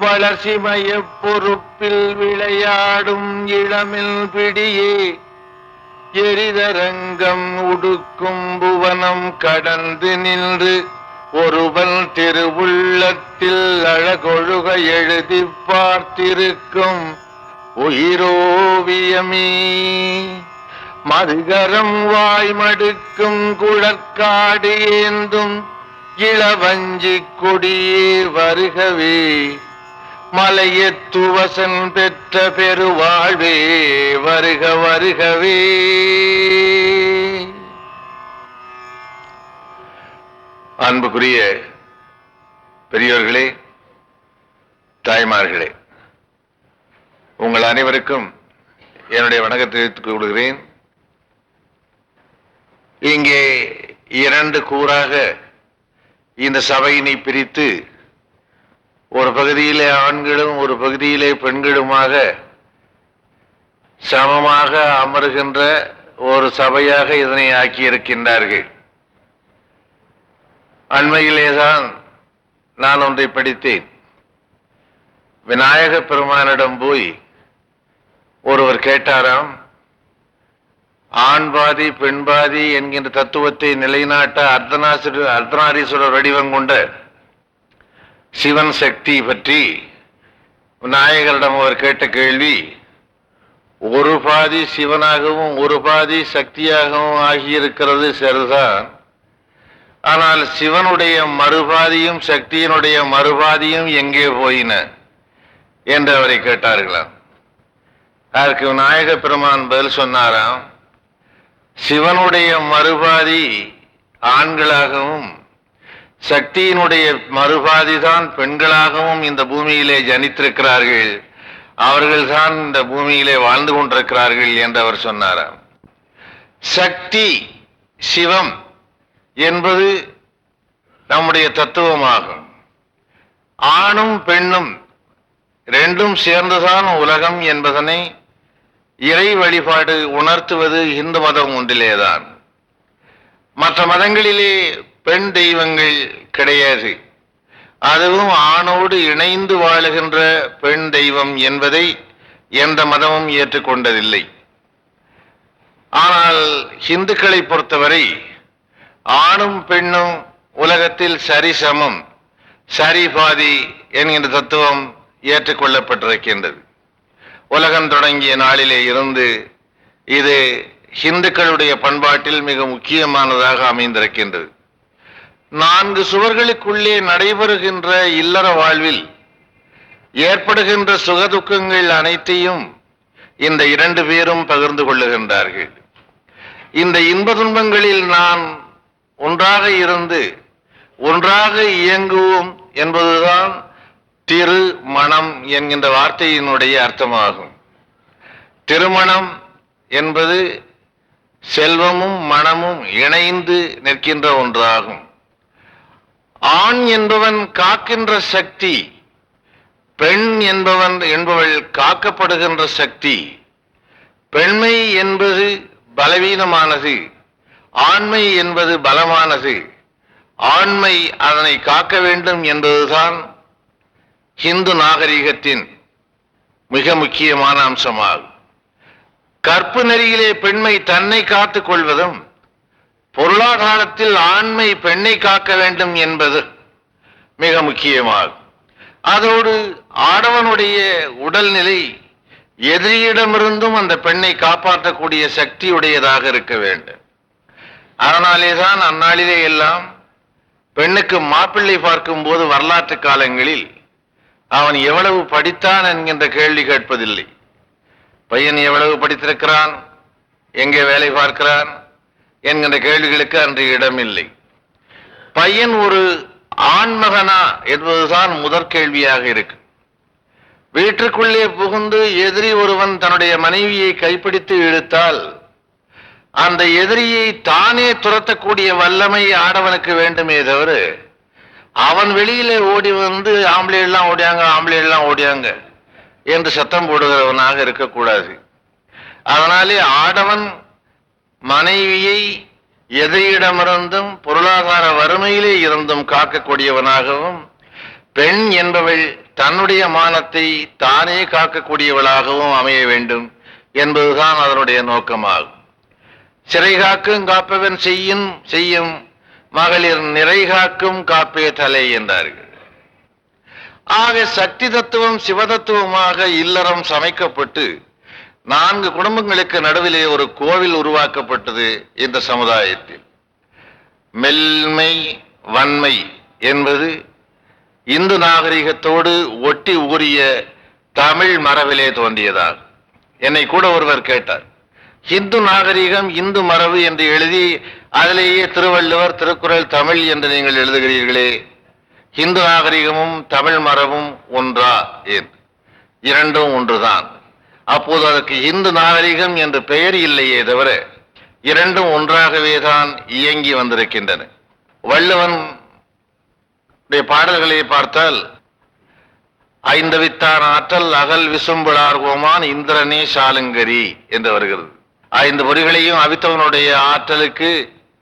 வளர்சிமய பொறுப்பில் விளையாடும் இளமில் பிடியே. எரிதரங்கம் உடுக்கும் புவனம் கடந்து நின்று ஒருவன் திருவுள்ளத்தில் அழகொழுக எழுதி பார்த்திருக்கும். உயிரோவியமே. மதுகரம் வாய்மடுக்கும் குழற்காடு ஏந்தும் இளவஞ்சி கொடியே வருகவே. மலையத்துவசன் பெற்ற பெருவாழ்வே வருக வருகவே. அன்புக்குரிய பெரியோர்களே தாய்மார்களே உங்கள் அனைவருக்கும் என்னுடைய வணக்கத்தை தெரிவித்துக் கொள்கிறேன். இங்கே இரண்டு கூறாக இந்த சபையினை பிரித்து ஒரு பகுதியிலே ஆண்களும் ஒரு பகுதியிலே பெண்களுமாக சமமாக அமருகின்ற ஒரு சபையாக இதனை ஆக்கியிருக்கின்றார்கள். அண்மையிலேதான் நான் ஒன்றை படித்தேன். விநாயக பெருமானிடம் போய் ஒருவர் கேட்டாராம் ஆண் பாதி பெண் பாதி என்கின்ற தத்துவத்தை நிலைநாட்ட அர்த்தநாசு அர்த்தநாரீஸ்வரர் வடிவம் கொண்ட சிவன் சக்தி பற்றி விநாயகரிடம் அவர் கேட்ட கேள்வி ஒரு பாதி சிவனாகவும் ஒரு பாதி சக்தியாகவும் ஆகியிருக்கிறது சரிதான். ஆனால் சிவனுடைய மறுபாதியும் சக்தியினுடைய மறுபாதியும் எங்கே போயின என்று அவரை கேட்டார்களாம். அதற்கு விநாயக பெருமான் பதில் சொன்னாராம் சிவனுடைய மறுபாதி ஆண்களாகவும் சக்தியினுடைய மறுபாதிதான் பெண்களாகவும் இந்த பூமியிலே ஜனித்திருக்கிறார்கள். அவர்கள்தான் இந்த பூமியிலே வாழ்ந்து கொண்டிருக்கிறார்கள் என்று அவர் சொன்னாராம். சக்தி சிவம் என்பது நம்முடைய தத்துவமாகும். ஆணும் பெண்ணும் ரெண்டும் சேர்ந்துதான் உலகம் என்பதனை இறை வழிபாடு உணர்த்துவது இந்து மதம் ஒன்றிலேதான். மற்ற மதங்களிலே பெண் தெய்வங்கள் கிடையாது. அதுவும் ஆணோடு இணைந்து வாழுகின்ற பெண் தெய்வம் என்பதை எந்த மதமும் ஏற்றுக்கொண்டதில்லை. ஆனால் இந்துக்களை பொறுத்தவரை ஆணும் பெண்ணும் உலகத்தில் சரிசமம் சரி பாதி என்கின்ற தத்துவம் ஏற்றுக்கொள்ளப்பட்டிருக்கின்றது. உலகம் தொடங்கிய நாளிலே இருந்து இது இந்துக்களுடைய பண்பாட்டில் மிக முக்கியமானதாக அமைந்திருக்கின்றது. நான்கு சுவர்களுக்குள்ளே நடைபெறுகின்ற இல்லற வாழ்வில் ஏற்படுகின்ற சுகதுக்கங்கள் அனைத்தையும் இந்த இரண்டு பேரும் பகிர்ந்து கொள்ளுகின்றார்கள். இந்த இன்ப துன்பங்களில் நான் ஒன்றாக இருந்து ஒன்றாக இயங்குவோம் என்பதுதான் திரு மணம் என்கின்ற வார்த்தையினுடைய அர்த்தமாகும். திருமணம் என்பது செல்வமும் மனமும் இணைந்து நிற்கின்ற ஒன்றாகும். ஆண் என்பவன் காக்கின்ற சக்தி பெண் என்பவன் என்பவள் காக்கப்படுகின்ற சக்தி. பெண்மை என்பது பலவீனமானது ஆண்மை என்பது பலமானது. ஆண்மை அதனை காக்க வேண்டும் என்பதுதான் இந்து நாகரிகத்தின் மிக முக்கியமான அம்சமாகும். கற்பு நெறியிலே பெண்மை தன்னை காத்துக் கொள்வதும் பொருளாதாரத்தில் ஆண்மை பெண்ணை காக்க வேண்டும் என்பது மிக முக்கியமாகும். அதோடு ஆடவனுடைய உடல்நிலை எதிரியிடமிருந்தும் அந்த பெண்ணை காப்பாற்றக்கூடிய சக்தியுடையதாக இருக்க வேண்டும். அதனாலேதான் அந்நாளிலே எல்லாம் பெண்ணுக்கு மாப்பிள்ளை பார்க்கும் போது வரலாற்று காலங்களில் அவன் எவ்வளவு படித்தான் என்கின்ற கேள்வி கேட்பதில்லை. பையன் எவ்வளவு படித்திருக்கிறான்? எங்கே வேலை பார்க்கிறான்? என்கின்ற கேள்விகளுக்கு அன்று இடமில்லை. பையன் ஒரு ஆண்மகனா என்பதுதான் முதற் கேள்வியாக இருக்கு. வீட்டிற்குள்ளே புகுந்து எதிரி ஒருவன் தன்னுடைய மனைவியை கைப்பிடித்து இழுத்தால் அந்த எதிரியை தானே துரத்தக்கூடிய வல்லமை ஆடவனுக்கு வேண்டுமே தவிர அவன் வெளியில ஓடி வந்து ஆம்பளை எல்லாம் ஓடியாங்க ஆம்பளை எல்லாம் ஓடியாங்க என்று சத்தம் போடுகிறவனாக இருக்கக்கூடாது. அதனாலே ஆடவன் மனைவியை எதிரியிடமிருந்தும் பொருளாதார வறுமையிலே இருந்தும் காக்கக்கூடியவனாகவும் பெண் என்பவள் தன்னுடைய மானத்தை தானே காக்கக்கூடியவளாகவும் அமைய வேண்டும் என்பதுதான் அதனுடைய நோக்கமாகும். சிறை காக்கும் காப்பவன் செய்யும் செய்யும் மகளிர் நிறை காக்கும் காப்பே தலை என்றார்கள். ஆக சக்தி தத்துவம் சிவதத்துவமாக இல்லறம் சமைக்கப்பட்டு நான்கு குடும்பங்களுக்கு நடுவிலே ஒரு கோவில் உருவாக்கப்பட்டது இந்த சமுதாயத்தில். மெல்மை வன்மை என்பது இந்து நாகரிகத்தோடு ஒட்டி ஊறிய தமிழ் மரபிலே தோன்றியதால். என்னை கூட ஒருவர் கேட்டார். இந்து நாகரிகம் இந்து மரபு என்று எழுதி அதிலேயே திருவள்ளுவர் திருக்குறள் தமிழ் என்று நீங்கள் எழுதுகிறீர்களே. இந்து நாகரிகமும் தமிழ் மரபும் ஒன்றா? என்று. இரண்டும் ஒன்றுதான். அப்போது அதற்கு இந்து நாகரிகம் என்று பெயர் இல்லையே தவிர இரண்டும் ஒன்றாகவே தான் இயங்கி வந்திருக்கின்றன. வள்ளுவன் உடைய பாடல்களை பார்த்தால் ஐந்தவித்தான் ஆற்றல் அகல் விசும்புளார் கோமான் இந்திரனே சாலுங்கரி என்று வருகிறது. ஐந்து பொறிகளையும் அவித்தவனுடைய ஆற்றலுக்கு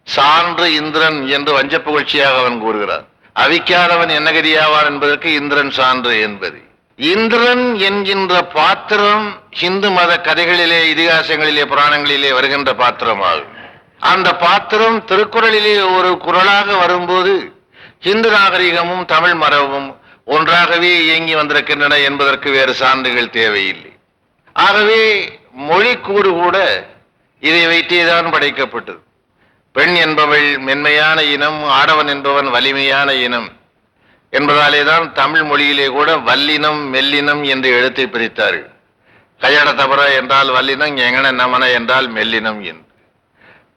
சான்று இந்திரன் என்று வஞ்ச புகழ்ச்சியாக அவன் கூறுகிறார் அவிக்காதவன் என்ன கதியாவான் என்பதற்கு இந்திரன் சான்று என்பது. இந்திரன் என்கின்ற பாத்திரம் ஹிந்து மத கதைகளிலே இதிகாசங்களிலே புராணங்களிலே வருகின்ற பாத்திரமாகும். அந்த பாத்திரம் திருக்குறளிலே ஒரு குரலாக வரும்போது ஹிந்து நாகரிகமும் தமிழ் மரபும் ஒன்றாகவே இயங்கி வந்திருக்கின்றன என்பதற்கு வேறு சான்றுகள் தேவையில்லை. ஆகவே மொழி கூறு கூட இதை வைத்தேதான் படைக்கப்பட்டது. பெண் என்பவள் மென்மையான இனம் ஆடவன் என்பவன் வலிமையான இனம். என்பதாலே தான் தமிழ் மொழியிலே கூட வல்லினம் மெல்லினம் என்று எழுத்தை பிரித்தார்கள். கையட தபர என்றால் வல்லினம் எங்கன நமன என்றால் மெல்லினம் என்று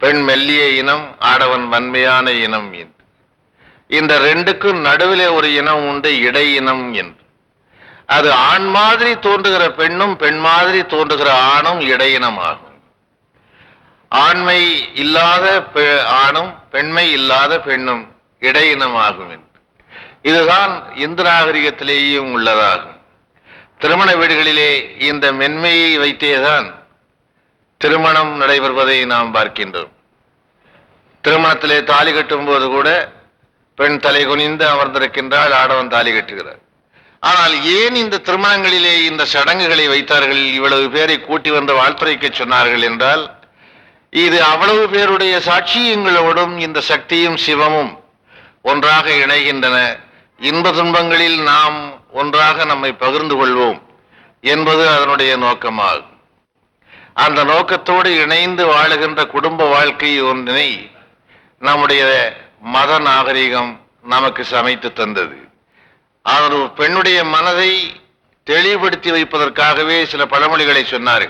பெண் மெல்லிய இனம் ஆடவன் வன்மையான இனம் என்று இந்த ரெண்டுக்கும் நடுவிலே ஒரு இனம் உண்டு இடை இனம் என்று அது ஆண் மாதிரி தோன்றுகிற பெண்ணும் பெண் மாதிரி தோன்றுகிற ஆணும் இடையினம் ஆகும் ஆண்மை இல்லாத பெ- ஆணும் பெண்மை இல்லாத பெண்ணும் இடையினம் ஆகும் என்று இதுதான் இந்து நாகரிகத்திலேயும் உள்ளதாகும். திருமண வீடுகளிலே இந்த மென்மையை வைத்தேதான் திருமணம் நடைபெறுவதை நாம் பார்க்கின்றோம். திருமணத்திலே தாலி கட்டும் போது கூட பெண் தலை குனிந்து அமர்ந்திருக்கின்றால் ஆடவன் தாலி கட்டுகிறார் ஆனால் ஏன் இந்த திருமணங்களிலே இந்த சடங்குகளை வைத்தார்கள்? இவ்வளவு பேரை கூட்டி வந்து வாழ்த்துரைக்க சொன்னார்கள் என்றால் இது அவ்வளவு பேருடைய சாட்சியங்களோடும் இந்த சக்தியும் சிவமும் ஒன்றாக இணைகின்றன. இன்ப துன்பங்களில் நாம் ஒன்றாக நம்மை பகிர்ந்து கொள்வோம் என்பது அதனுடைய நோக்கமாகும். அந்த நோக்கத்தோடு இணைந்து வாழுகின்ற குடும்ப வாழ்க்கை ஒன்றினை நம்முடைய மத நாகரிகம் நமக்கு சமைத்து தந்தது. அவர் பெண்ணுடைய மனதை தெளிவுபடுத்தி வைப்பதற்காகவே சில பழமொழிகளை சொன்னார்.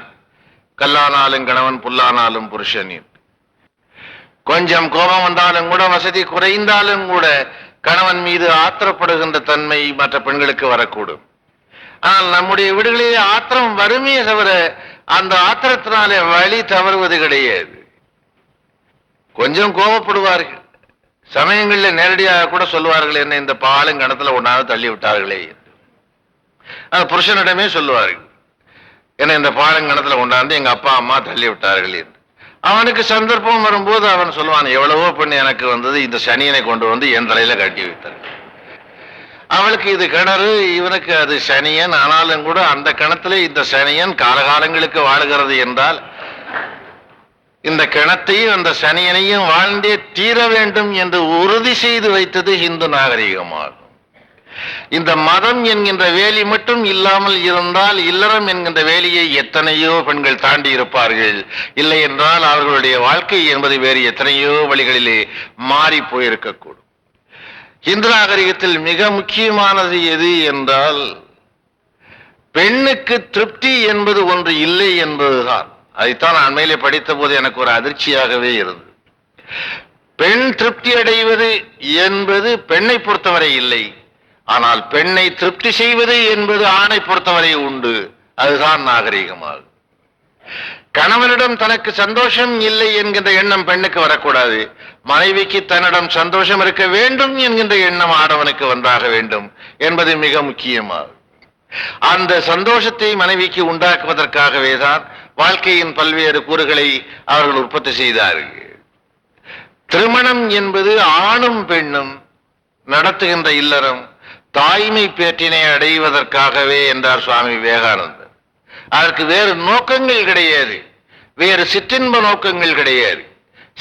கல்லானாலும் கணவன் புல்லானாலும் புருஷனின் கொஞ்சம் கோபம் வந்தாலும் கூட வசதி குறைந்தாலும் கூட கணவன் மீது ஆத்திரப்படுகின்ற தன்மை மற்ற பெண்களுக்கு வரக்கூடும். ஆனால் நம்முடைய வீடுகளிலே ஆத்திரம் வருமே தவிர அந்த ஆத்திரத்தினாலே வழி தவறுவது கிடையாது. கொஞ்சம் கோபப்படுவார்கள். சமயங்களில் நேரடியாக கூட சொல்லுவார்கள் என்ன இந்த பாலும் கணத்துல ஒன்றாவது தள்ளி விட்டார்களே என்று. அது புருஷனிடமே சொல்லுவார்கள் என்ன இந்த பாலங்கணத்துல கொண்டாந்து எங்க அப்பா அம்மா தள்ளி விட்டார்கள் என்று. அவனுக்கு சந்தர்ப்பம் வரும்போது அவன் சொல்லுவான் எவ்வளவோ பெண் எனக்கு வந்தது இந்த சனியனை கொண்டு வந்து என் தலையில கட்டி வைத்தார். அவளுக்கு இது கிணறு இவனுக்கு அது சனியன். ஆனாலும் கூட அந்த கிணத்துல இந்த சனியன் காலகாலங்களுக்கு வாழுகிறது என்றால் இந்த கிணத்தையும் அந்த சனியனையும் வாழ்ந்தே தீர வேண்டும் என்று உறுதி செய்து வைத்தது இந்து நாகரிகமாக இந்த மதம் என்கின்ற வேலி மட்டும் இல்லாமல் இருந்தால் இல்லறம் என்கின்ற வேலியை எத்தனையோ பெண்கள் தாண்டி இருப்பார்கள். இல்லை என்றால் அவர்களுடைய வாழ்க்கை என்பது வேறு எத்தனையோ வழிகளிலே மாறி போயிருக்கக்கூடும். இந்து நாகரிகத்தில் மிக முக்கியமானது எது என்றால் பெண்ணுக்கு திருப்தி என்பது ஒன்று இல்லை என்பதுதான். அதைத்தான் அண்மையிலே படித்த போது எனக்கு ஒரு அதிர்ச்சியாகவே இருந்தது. பெண் திருப்தி அடைவது என்பது பெண்ணை பொறுத்தவரை இல்லை. ஆனால் பெண்ணை திருப்தி செய்வது என்பது ஆணை பொறுத்தவரை உண்டு. அதுதான் நாகரிகமாகும். கணவனிடம் தனக்கு சந்தோஷம் இல்லை என்கின்ற எண்ணம் பெண்ணுக்கு வரக்கூடாது. மனைவிக்கு தன்னிடம் சந்தோஷம் இருக்க வேண்டும் என்கின்ற எண்ணம் ஆடவனுக்கு வந்தாக வேண்டும் என்பது மிக முக்கியமாகும். அந்த சந்தோஷத்தை மனைவிக்கு உண்டாக்குவதற்காகவே தான் வாழ்க்கையின் பல்வேறு கூறுகளை அவர்கள் உற்பத்தி செய்தார்கள். திருமணம் என்பது ஆணும் பெண்ணும் நடத்துகின்ற இல்லறம் தாய்மை பேற்றினை அடைவதற்காகவே என்றார் சுவாமி விவேகானந்தர். அதற்கு வேறு நோக்கங்கள் கிடையாது. வேறு சிற்றின்ப நோக்கங்கள் கிடையாது.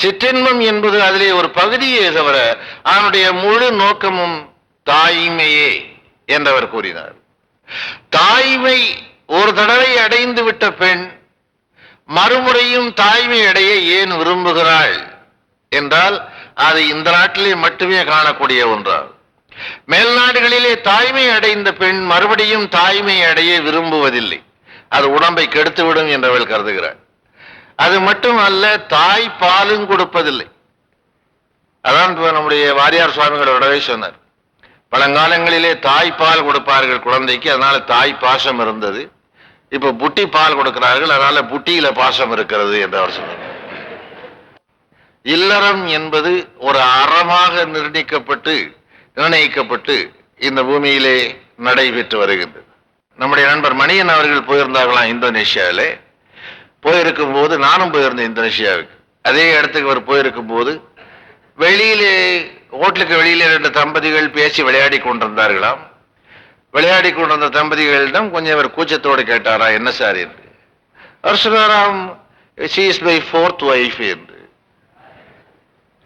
சிற்றின்பம் என்பது அதிலே ஒரு பகுதியே தவிர அவனுடைய முழு நோக்கமும் தாய்மையே என்றவர் கூறினார். தாய்மை ஒரு தடவை அடைந்து விட்ட பெண் மறுமுறையும் தாய்மை அடைய ஏன் விரும்புகிறாள்? என்றால் அது இந்த நாட்டிலே மட்டுமே காணக்கூடிய ஒன்றாகும். மேல்நாடுகளிலே தாய்மை அடைந்த பெண் மறுபடியும் தாய்மை அடைய விரும்புவதில்லை. அது உடம்பை கெடுத்துவிடும் என்றவள் கருதுகிறாள். அது மட்டுமல்ல தாய் பாலும் கொடுப்பதில்லை. அதான் நம்முடைய வாரியார் சுவாமிகளோடவே சொன்னார். பழங்காலங்களிலே தாய் பால் கொடுப்பார்கள் குழந்தைக்கு அதனால தாய் பாசம் இருந்தது. இப்ப புட்டி பால் கொடுக்கிறார்கள் அதனால புட்டியில பாசம் இருக்கிறது என்று அவர் சொன்னார். இல்லறம் என்பது ஒரு அறமாக நிர்ணயிக்கப்பட்டு நிர்ணயிக்கப்பட்டு இந்த பூமியிலே நடைபெற்று வருகின்றது. நம்முடைய நண்பர் மணியன் அவர்கள் போயிருந்தார்களாம் இந்தோனேஷியாவிலே? போயிருக்கும் போது நானும் போயிருந்தேன் இந்தோனேஷியாவுக்கு. அதே இடத்துக்கு அவர் போயிருக்கும் போது வெளியிலே ஹோட்டலுக்கு வெளியிலே ரெண்டு தம்பதிகள் பேசி விளையாடி கொண்டிருந்தார்களாம். விளையாடி கொண்டிருந்த தம்பதிகளிடம் கொஞ்சம் அவர் கூச்சத்தோடு கேட்டாரா என்ன சார்? என்று. அவர் சொன்னாராம் she is my fourth wife என்று.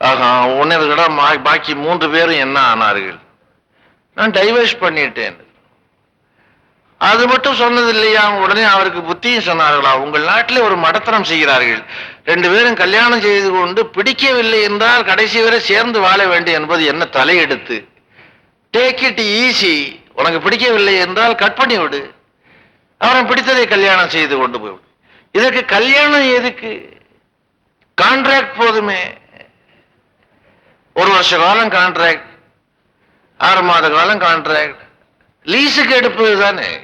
ஆஹா உன்னது பாக்கி மூன்று பேரும் என்ன ஆனார்கள்? நான் டைவர்ஸ் பண்ணிட்டேன். அது மட்டும் சொன்னது இல்லையா உடனே அவருக்கு புத்தியும் சொன்னார்களா? உங்கள் நாட்டில் ஒரு மடத்தனம் செய்கிறார்கள். ரெண்டு பேரும் கல்யாணம் செய்து கொண்டு பிடிக்கவில்லை என்றால் கடைசி வரை சேர்ந்து வாழ வேண்டும் என்பது என்ன தலையெடுத்து? டேக் இட் ஈஸி உனக்கு பிடிக்கவில்லை என்றால் கட் பண்ணி விடு. அவன் பிடித்ததை கல்யாணம் செய்து கொண்டு போய் இதற்கு கல்யாணம் எதுக்கு? கான்ட்ராக்ட் போதுமே. ஒரு வருஷ காலம் கான்ட்ராக்ட் ஆறு மாத காலம் கான்ட்ராக்ட் லீஸுக்கு எடுப்பது தானே?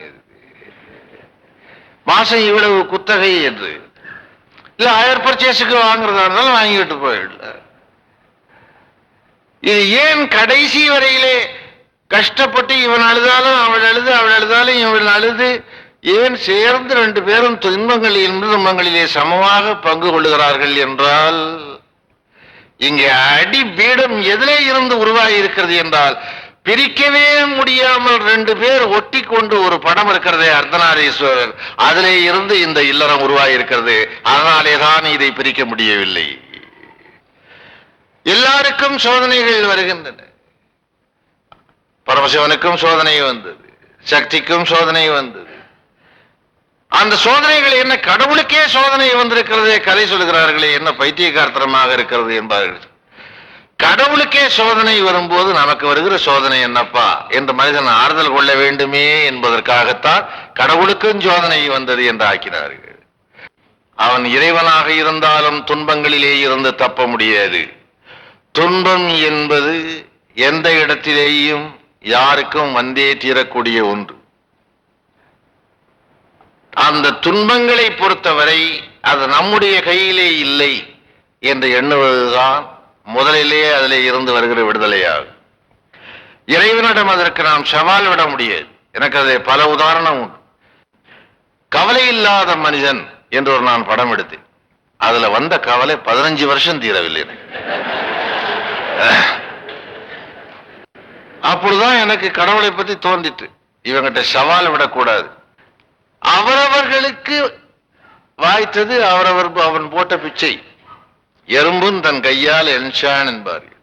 மாசம் இவ்வளவு குத்தகை என்று. இல்லை ஹயர் பர்ச்சேஸுக்கு வாங்குறதா இருந்தாலும் வாங்கிட்டு போயிடல. இது ஏன் கடைசி வரையிலே கஷ்டப்பட்டு இவன் அழுதாலும் அவள் அழுது அவள் அழுதாலும் இவன் அழுது? ஏன் சேர்ந்து ரெண்டு பேரும் துன்பங்களில் துன்பங்களிலே சமமாக பங்கு கொள்ளுகிறார்கள் என்றால் இங்கே அடி பீடம் எதிலே இருந்து உருவாகி இருக்கிறது என்றால் பிரிக்கவே முடியாமல் ரெண்டு பேர் ஒட்டி கொண்டு ஒரு படம் இருக்கிறதே அர்த்தநாரீஸ்வரர் அதிலே இருந்து இந்த இல்லறம் உருவாகி இருக்கிறது. அதனாலே தான் இதை பிரிக்க முடியவில்லை. எல்லாருக்கும் சோதனைகள் வருகின்றன. பரமசிவனுக்கும் சோதனை வந்தது. சக்திக்கும் சோதனை வந்தது. அந்த சோதனைகள் என்ன கடவுளுக்கே சோதனை வந்திருக்கிறதே கதை சொல்கிறார்களே என்ன பைத்தியகார்த்தனமாக இருக்கிறது என்பார்கள். கடவுளுக்கே சோதனை வரும்போது நமக்கு வருகிற சோதனை என்னப்பா? என்று மனிதன் ஆறுதல் கொள்ள வேண்டுமே என்பதற்காகத்தான் கடவுளுக்கும் சோதனை வந்தது என்று ஆக்கினார்கள். அவன் இறைவனாக இருந்தாலும் துன்பங்களிலே இருந்து தப்ப முடியாது. துன்பம் என்பது எந்த இடத்திலேயும் யாருக்கும் வந்தே தீரக்கூடிய ஒன்று. அந்த துன்பங்களை பொறுத்தவரை அது நம்முடைய கையிலே இல்லை என்று எண்ணுவதுதான் முதலிலே அதில் இருந்து வருகிற விடுதலையாகும். இறைவனிடம் அதற்கு நாம் சவால் விட முடியாது. எனக்கு அது பல உதாரணம் உண்டு. கவலை இல்லாத மனிதன் என்று ஒரு நான் படம் எடுத்தேன். அதுல வந்த கவலை பதினஞ்சு வருஷம் தீரவில்லை எனக்கு. அப்பொழுதுதான் எனக்கு கடவுளை பத்தி தோன்றிட்டு இவங்கிட்ட சவால் விடக்கூடாது. அவரவர்களுக்கு வாய்த்தது அவரவர் அவன் போட்ட பிச்சை. எறும்பும் தன் கையால் என்ஷான் என்பார்கள்.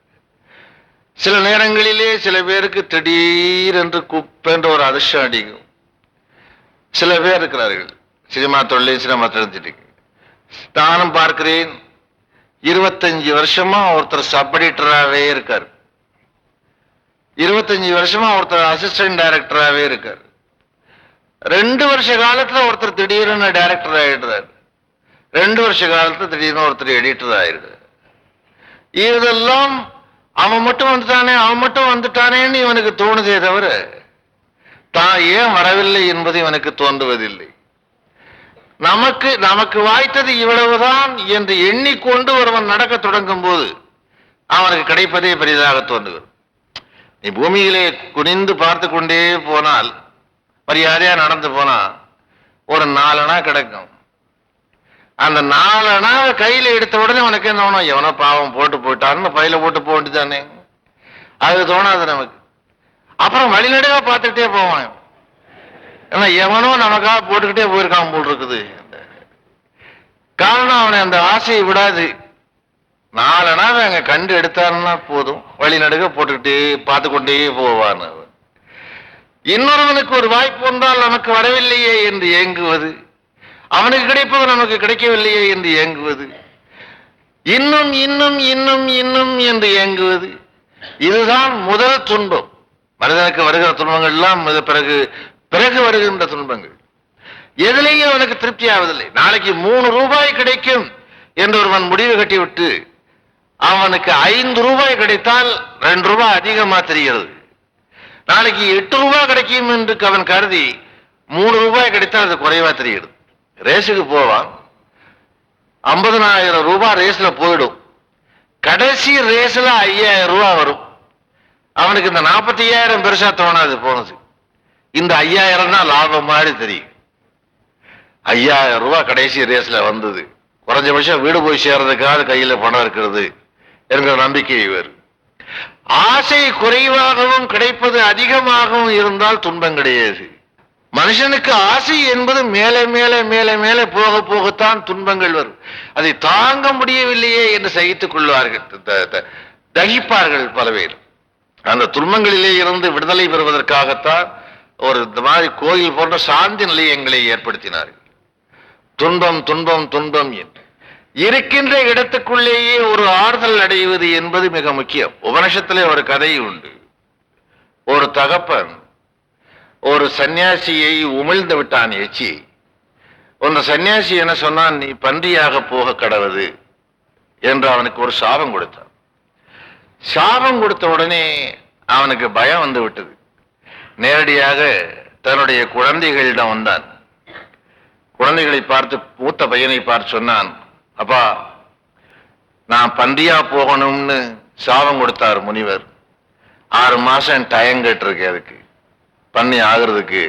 சில நேரங்களிலே சில பேருக்கு திடீரென்று குப்பென்ற ஒரு அதிர்ஷ்டம் அடிக்கும். சில பேர் இருக்கிறார்கள். சினிமா தொழிலையும் சினிமா தெரிஞ்சிட்டு நானும் பார்க்கிறேன். இருபத்தஞ்சு வருஷமா ஒருத்தர் சப் எடிட்டராகவே இருக்கார். இருபத்தஞ்சு வருஷமா ஒருத்தர் அசிஸ்டன்ட் டைரக்டராகவே இருக்கார். ரெண்டு வருஷ காலத்துல ஒருத்தர் திடீர்னு டைரக்டர் ஆயிடுறாரு. ரெண்டு வருஷ காலத்துல திடீர்னு ஒருத்தர் எடிட்டர் ஆயிடுறாரு. இதெல்லாம் அவன் மட்டும் வந்துட்டானே அவன் மட்டும் வந்துட்டானேன்னு இவனுக்கு தோணுதே தவிர தான் ஏன் வரவில்லை என்பது இவனுக்கு தோன்றுவதில்லை. நமக்கு நமக்கு வாய்த்தது இவ்வளவுதான் என்று எண்ணிக்கொண்டு ஒருவன் நடக்க தொடங்கும் போது அவனுக்கு கிடைப்பதே பெரிதாக தோன்றுகிறது. நீ பூமியிலே குனிந்து பார்த்து கொண்டே போனால் மரியாதையாக நடந்து போனால் ஒரு நாலனா கிடைக்கும். அந்த நாலனா கையில் எடுத்த உடனே உனக்கு என்ன தோணும் எவனோ பாவம் போட்டு போயிட்டான்னு பையில போட்டு போக வேண்டியதானே அது தோணாது நமக்கு. அப்புறம் வழிநடுக பார்த்துக்கிட்டே போவான். ஏன்னா எவனோ நமக்காக போட்டுக்கிட்டே போயிருக்கான் போல் இருக்குது. காரணம் அவனை அந்த ஆசையை விடாது. நாலனா அங்கே கண்டு எடுத்தான்னா போதும். வழி நடுக போட்டுக்கிட்டே பார்த்து கொண்டே போவான் அவன். இன்னொருவனுக்கு ஒரு வாய்ப்பு வந்தால் நமக்கு வரவில்லையே என்று ஏங்குவது. அவனுக்கு கிடைப்பது நமக்கு கிடைக்கவில்லையே என்று ஏங்குவது. இன்னும் இன்னும் இன்னும் இன்னும் என்று ஏங்குவது. இதுதான் முதல் துன்பம். மனிதனுக்கு வருகிற துன்பங்கள் எல்லாம் பிறகு பிறகு வருகின்ற துன்பங்கள். எதிலேயும் அவனுக்கு திருப்தி ஆவதில்லை. நாளைக்கு மூணு ரூபாய் கிடைக்கும் என்று ஒருவன் முடிவு கட்டிவிட்டு அவனுக்கு ஐந்து ரூபாய் கிடைத்தால் ரெண்டு ரூபாய் அதிகமாக தெரிகிறது. நாளைக்கு எட்டு ரூபாய் கிடைக்கும் என்று அவன் கருதி மூணு ரூபாய் கிடைத்தால் அது குறைவா தெரியுது. ரேஸுக்கு போவான். ஐம்பதனாயிரம் ரூபாய் ரேஸ்ல போயிடும். கடைசி ரேஸ்ல ஐயாயிரம் ரூபாய் வரும். அவனுக்கு இந்த நாற்பத்தி ஐயாயிரம் பெருசா தோணாது போனது. இந்த ஐயாயிரம் தான் லாபம் மாதிரி தெரியும். ஐயாயிரம் ரூபாய் கடைசி ரேஸ்ல வந்தது. குறைஞ்சபட்சம் வீடு போய் சேர்றதுக்காக கையில பணம் இருக்கிறது என்கிற நம்பிக்கை வரும் ஆசை குறைவாகவும் கிடைப்பது அதிகமாகவும் இருந்தால் துன்பம் கிடையாது. மனுஷனுக்கு ஆசை என்பது மேலே மேலே மேலே மேலே போக போகத்தான் துன்பங்கள் வரும். அதை தாங்க முடியவில்லையே என்று சகித்துக் கொள்வார்கள். த- த- தகிப்பார்கள் பல பேர் அந்த துன்பங்களிலே இருந்து விடுதலை பெறுவதற்காகத்தான் ஒரு இந்த மாதிரி கோயில் போன்ற சாந்தி நிலையங்களை ஏற்படுத்தினார்கள். துன்பம் துன்பம் துன்பம் என்று. இருக்கின்ற இடத்துக்குள்ளேயே ஒரு ஆறுதல் அடைவது என்பது மிக முக்கியம். உபனிஷத்துல ஒரு கதை உண்டு. ஒரு தகப்பன் ஒரு சன்னியாசியை உமிழ்ந்து விட்டான் எச்சி அந்த சன்னியாசி என்ன சொன்னான்? நீ பன்றியாக போக கடவுது என்று அவனுக்கு ஒரு சாபம் கொடுத்தான். சாபம் கொடுத்த உடனே அவனுக்கு பயம் வந்து விட்டது. நேரடியாக தன்னுடைய குழந்தைகளிடம் வந்தான். குழந்தைகளை பார்த்து மூத்த பையனை பார்த்து சொன்னான். அப்பா நான் பன்றியா போகணும்னு சாபம் கொடுத்தார் முனிவர். ஆறு மாசம் டயம் கேட்டிருக்கேன் அதுக்கு. பண்ணி ஆகிறதுக்கு.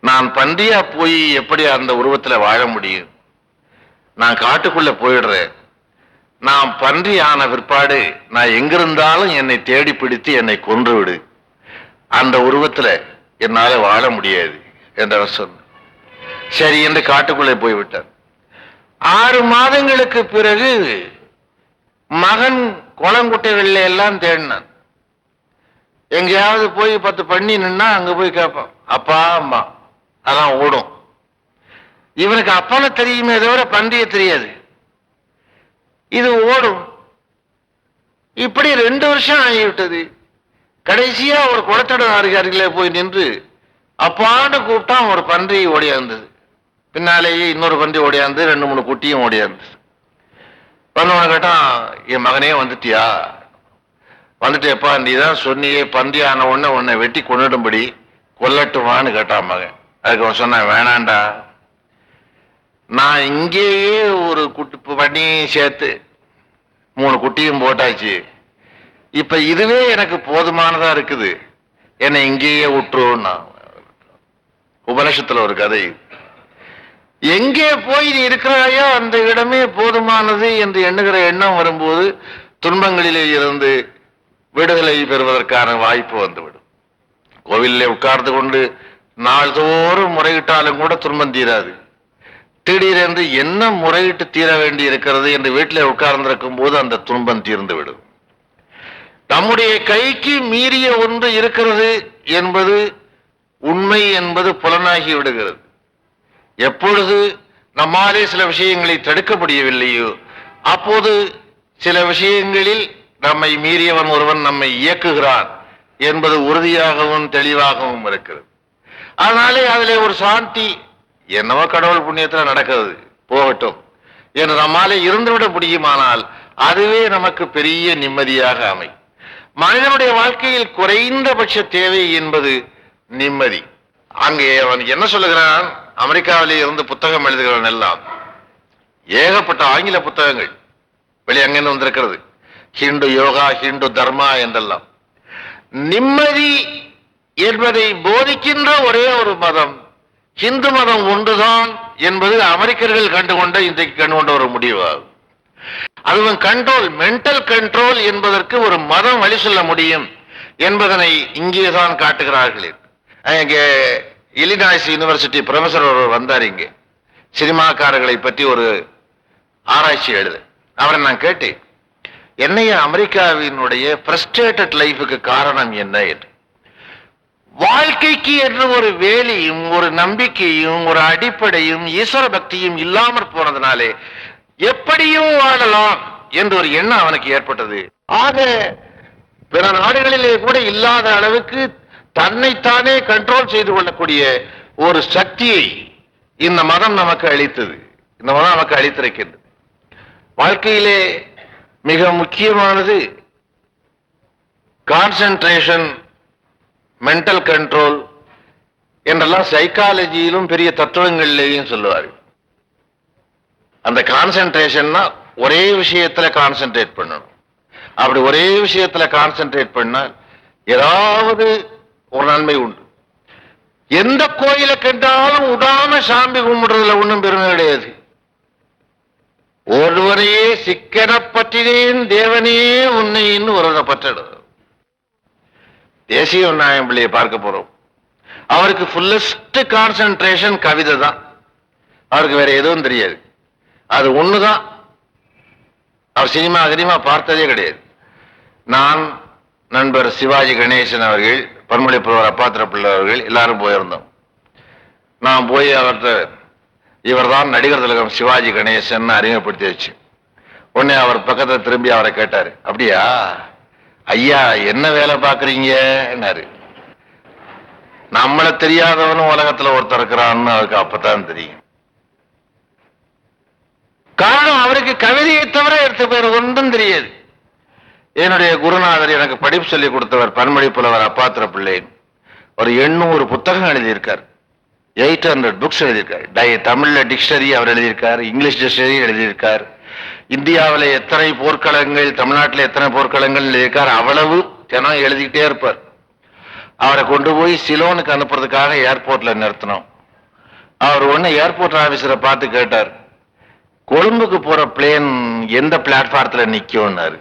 நான் பன்றியா போய் எப்படி அந்த உருவத்தில் வாழ முடியும்? நான் காட்டுக்குள்ள போயிடுறேன். நான் பன்றி ஆன பிற்பாடு நான் எங்கிருந்தாலும் என்னை தேடி பிடித்து என்னை கொன்று விடு. அந்த உருவத்தில் என்னால் வாழ முடியாது என்றவர் சொன்ன சரி என்று காட்டுக்குள்ளே போய்விட்டார். ஆறு மாதங்களுக்கு பிறகு மகன் குளங்குட்டைகள்ல எல்லாம் தேடினான். எங்கேயாவது போய் பத்து பண்ணி நின்னா அங்க போய் கேட்பான் அப்பா அம்மா அதான் ஓடும். இவனுக்கு அப்பான தெரியுமே தவிர பன்றிய தெரியாது. இது ஓடும். இப்படி ரெண்டு வருஷம் ஆகிவிட்டது. கடைசியா ஒரு குளத்தட அருகிலே போய் நின்று அப்பான்னு கூப்பிட்டான் ஒரு பன்றி ஓடியாந்தது பின்னாலேயே இன்னொரு பந்தி ஓடியாந்து ரெண்டு மூணு குட்டியும் ஓடியாந்து. வந்தவன கேட்டான் என் மகனே வந்துட்டியா? வந்துட்டேப்பா நீ தான் சொன்னியே பந்தி ஆன உடனே உன்னை வெட்டி கொண்டுடும்படி கொல்லட்டுமான்னு கேட்டான் மகன். அதுக்கு அவன் சொன்னான் வேணாண்டா. நான் இங்கேயே ஒரு குட்டி பண்ணியும் சேர்த்து மூணு குட்டியும் போட்டாச்சு. இப்ப இதுவே எனக்கு போதுமானதா இருக்குது. என்னை இங்கேயே விட்டுருன்னா உபனிஷத்துல ஒரு கதை எங்கே போய் நீ இருக்கிறாயோ அந்த இடமே போதுமானது என்று எண்ணுகிற எண்ணம் வரும்போது துன்பங்களிலே இருந்து விடுதலை பெறுவதற்கான வாய்ப்பு வந்துவிடும். கோவிலில் உட்கார்ந்து கொண்டு நாள்தோறும் முறையிட்டாலும் கூட துன்பம் தீராது. திடீரென்று என்ன முறையிட்டு தீர வேண்டி இருக்கிறது என்று வீட்டில் உட்கார்ந்திருக்கும் போது அந்த துன்பம் தீர்ந்து விடும் நம்முடைய கைக்கு மீறிய ஒன்று இருக்கிறது என்பது உண்மை என்பது புலனாகி விடுகிறது. எப்பொழுது நம்மாலே சில விஷயங்களை தடுக்க முடியவில்லையோ அப்போது சில விஷயங்களில் நம்மை மீறியவன் ஒருவன் நம்மை இயக்குகிறான் என்பது உறுதியாகவும் தெளிவாகவும் இருக்கிறது. அதனாலே அதிலே ஒரு சாந்தி என்னவோ கடவுள் புண்ணியத்தில் நடக்கிறது போகட்டும் என்று நம்மாலே இருந்துவிட முடியுமானால் அதுவே நமக்கு பெரிய நிம்மதியாக அமை மனிதனுடைய வாழ்க்கையில் குறைந்தபட்ச தேவை என்பது நிம்மதி. அங்கே அவன் என்ன சொல்லுகிறான்? அமெரிக்காவிலே இருந்து புத்தகம் எழுதுகிறவன் எல்லாம் ஏகப்பட்ட ஆங்கில புத்தகங்கள் வெளியே அங்கிருந்து வந்திருக்கிறது. ஹிண்டு யோகா ஹிண்டு தர்மா என்றெல்லாம். நிம்மதி என்பதை போதிக்கின்ற ஒரே ஒரு மதம் ஹிந்து மதம் ஒன்றுதான் என்பது அமெரிக்கர்கள் கண்டுகொண்ட இன்றைக்கு கண்டுகொண்ட ஒரு முடிவாகும். அதுவும் கண்ட்ரோல் மென்டல் கண்ட்ரோல் என்பதற்கு ஒரு மதம் வழி சொல்ல முடியும் என்பதனை இங்கேதான் காட்டுகிறார்கள். இங்கே இலினாய்ஸ் யூனிவர்சிட்டி ப்ரொஃபஸர் ஒருவர் வந்தார் இங்கே. சினிமாக்காரர்களை பற்றி ஒரு ஆராய்ச்சி எழுது. அவரை நான் கேட்டேன். என்னைய அமெரிக்காவினுடைய ஃப்ரஸ்ட்ரேட்டட் லைஃபுக்கு காரணம் என்ன என்று. வாழ்க்கைக்கு என்று ஒரு வேலியும் ஒரு நம்பிக்கையும் ஒரு அடிப்படையும் ஈஸ்வர பக்தியும் இல்லாமற் போனதுனாலே எப்படியும் வாழலாம் என்று ஒரு எண்ணம் அவனுக்கு ஏற்பட்டது. ஆக பிற நாடுகளிலே கூட இல்லாத அளவுக்கு தன்னைத்தானே கண்ட்ரோல் செய்து கொள்ளக்கூடிய ஒரு சக்தியை இந்த மதம் நமக்கு அளித்தது. இந்த மதம் நமக்கு அளித்திருக்கின்றது. வாழ்க்கையிலே மிக முக்கியமானது கான்சென்ட்ரேஷன் மென்டல் கண்ட்ரோல் என்றெல்லாம் சைக்காலஜியிலும் பெரிய தத்துவங்களிலேயும் சொல்லுவார்கள். அந்த கான்சென்ட்ரேஷன்னா ஒரே விஷயத்துல கான்சென்ட்ரேட் பண்ணணும். அப்படி ஒரே விஷயத்துல கான்சென்ட்ரேட் பண்ணால் ஏதாவது ஒரு நன்மை உண்டு. எந்த கோயிலை கண்டாலும் உடாம சாமி கும்பிடுறதுல ஒண்ணும் பெருமை கிடையாது. ஒருவரையே சிக்கன பற்றினேன் தேவனே உன்னைன்னு ஒருவரை பற்றிடும் தேசிய நாயம் பிள்ளையை பார்க்க போறோம். அவருக்கு ஃபுல்லஸ்ட் கான்சன்ட்ரேஷன் கவிதை தான். அவருக்கு வேற எதுவும் தெரியாது. அது ஒண்ணுதான். அவர் சினிமா அதிகமா பார்த்ததே கிடையாது. நான் நண்பர் சிவாஜி கணேசன் அவர்கள் பன்மொழி புலவர் அப்பாத்திர பிள்ளை அவர்கள் எல்லாரும் போயிருந்தோம். நான் போய் அவர்கிட்ட இவர்தான் நடிகர் திலகம் சிவாஜி கணேசன் அறிமுகப்படுத்தி வச்சு உடனே அவர் பக்கத்துல திரும்பி அவரை கேட்டாரு. அப்படியா? ஐயா என்ன வேலை பார்க்குறீங்கன்னாரு நம்மளை தெரியாதவனும் உலகத்துல ஒருத்தர் இருக்கிறான்னு அவருக்கு அப்பதான் தெரியும். காரணம் அவருக்கு கவிதையை தவிர எடுத்த பேர் ஒன்றும் தெரியாது. என்னுடைய குருநாதர் எனக்கு படிப்பு சொல்லி கொடுத்தவர் பன்மொழி புலவர் அப்பாத்திர பிள்ளை. ஒரு எண்ணூறு புத்தகம் எழுதியிருக்கார். எயிட் ஹண்ட்ரட் புக்ஸ் எழுதியிருக்கார். டை தமிழில் டிக்ஷனரி அவர் எழுதியிருக்கார் இங்கிலீஷ் டிக்ஷனரி எழுதியிருக்கார். இந்தியாவில் எத்தனை போர்க்களங்கள் தமிழ்நாட்டில் எத்தனை போர்க்களங்கள் எழுதியிருக்கார் அவ்வளவு ஜனம் எழுதிக்கிட்டே இருப்பார். அவரை கொண்டு போய் சிலோனுக்கு அனுப்புறதுக்காக ஏர்போர்ட்டில் நிறுத்தினோம். அவர் ஒன்று ஏர்போர்ட் ஆஃபீஸரை பார்த்து கேட்டார் கொழும்புக்கு போகிற பிளேன் எந்த பிளாட்ஃபார்த்தில் நிற்கும்னாரு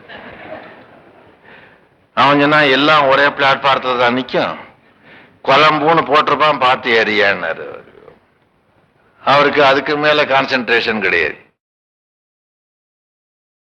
அவன் சொன்னா எல்லாம் ஒரே பிளாட்ஃபாரத்தில் தான் நிற்கும் கொலம்புன்னு போட்டிருப்பான் பார்த்து ஏறியான்னாரு அவருக்கு அதுக்கு மேலே கான்சென்ட்ரேஷன் கிடையாது.